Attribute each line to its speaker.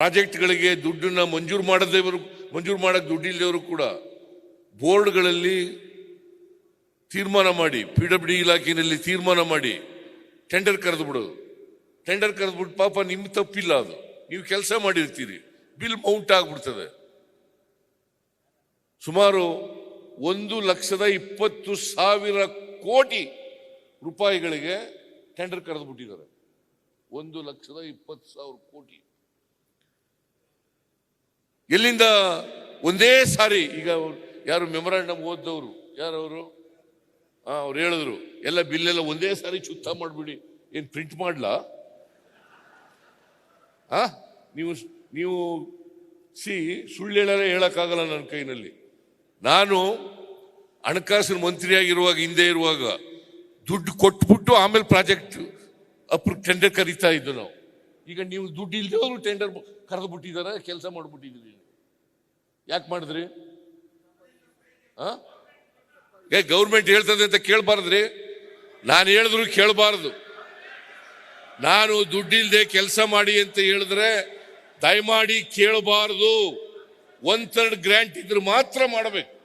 Speaker 1: ಪ್ರಾಜೆಕ್ಟ್ಗಳಿಗೆ ದುಡ್ಡನ್ನ ಮಂಜೂರು ಮಾಡದೇವರು, ಮಂಜೂರು ಮಾಡಕ್ಕೆ ದುಡ್ಡಿಲ್ಲದವರು ಕೂಡ ಬೋರ್ಡ್ಗಳಲ್ಲಿ ತೀರ್ಮಾನ ಮಾಡಿ, ಪಿ ಡಬ್ಲ್ಯೂ ಡಿ ಇಲಾಖೆಯಲ್ಲಿ ತೀರ್ಮಾನ ಮಾಡಿ ಟೆಂಡರ್ ಕರೆದು ಬಿಡೋದು ಟೆಂಡರ್ ಕರೆದ್ಬಿಟ್ಟು ಪಾಪ ನಿಮ್ಮ ತಪ್ಪಿಲ್ಲ ಅದು. ನೀವು ಕೆಲಸ ಮಾಡಿರ್ತೀರಿ. ಬಿಲ್ ಮೌಂಟ್ ಆಗ್ಬಿಡ್ತದೆ. ಸುಮಾರು ಒಂದು ಲಕ್ಷದ ಇಪ್ಪತ್ತು ಸಾವಿರ ಕೋಟಿ ರೂಪಾಯಿಗಳಿಗೆ ಟೆಂಡರ್ ಕರೆದು ಬಿಟ್ಟಿದ್ದಾರೆ ಒಂದು ಲಕ್ಷದ ಇಪ್ಪತ್ತು ಸಾವಿರ ಕೋಟಿ. ಎಲ್ಲಿಂದ? ಒಂದೇ ಸಾರಿ. ಈಗ ಅವ್ರು ಯಾರು ಮೆಮೊರಾಂಡಮ್ ಓದ್ದವರು? ಯಾರವರು? ಹಾ ಅವ್ರು ಹೇಳಿದ್ರು, ಎಲ್ಲ ಬಿಲ್ಲೆಲ್ಲ ಒಂದೇ ಸಾರಿ ಚುತ್ತ ಮಾಡಿಬಿಡಿ. ಏನು ಪ್ರಿಂಟ್ ಮಾಡ್ಲಾ? ಆ, ನೀವು ನೀವು ಸಿ ಸುಳ್ಳು ಹೇಳಲೇ ಹೇಳೋಕ್ಕಾಗಲ್ಲ ನನ್ನ ಕೈನಲ್ಲಿ. ನಾನು ಹಣಕಾಸಿನ ಮಂತ್ರಿಯಾಗಿರುವಾಗ, ಹಿಂದೆ ಇರುವಾಗ, ದುಡ್ಡು ಕೊಟ್ಬಿಟ್ಟು ಆಮೇಲೆ ಪ್ರಾಜೆಕ್ಟ್ ಅಪ್ರ ಟೆಂಡರ್ ಕರೀತಾ ಇದ್ದು ನಾವು. ಈಗ ನೀವು ದುಡ್ಡು ಇಲ್ದವರು ಟೆಂಡರ್ ಕರೆದು ಬಿಟ್ಟಿದ್ದಾರೆ ಕೆಲಸ ಮಾಡಿಬಿಟ್ಟಿದ್ದೀರಿ ಯಾಕೆ ಮಾಡಿದ್ರಿ? ಏ ಗೌರ್ಮೆಂಟ್ ಹೇಳ್ತದೆ ಅಂತ ಕೇಳಬಾರ್ದ್ರಿ. ನಾನು ಹೇಳಿದ್ರು ಕೇಳಬಾರ್ದು. ನಾನು ದುಡ್ಡಿಲ್ದೆ ಕೆಲಸ ಮಾಡಿ ಅಂತ ಹೇಳಿದ್ರೆ ದಯಮಾಡಿ ಕೇಳಬಾರ್ದು. ಒಂದ್ ಥರ್ಡ್ ಗ್ರ್ಯಾಂಟ್ ಇದ್ರೆ ಮಾತ್ರ ಮಾಡಬೇಕು.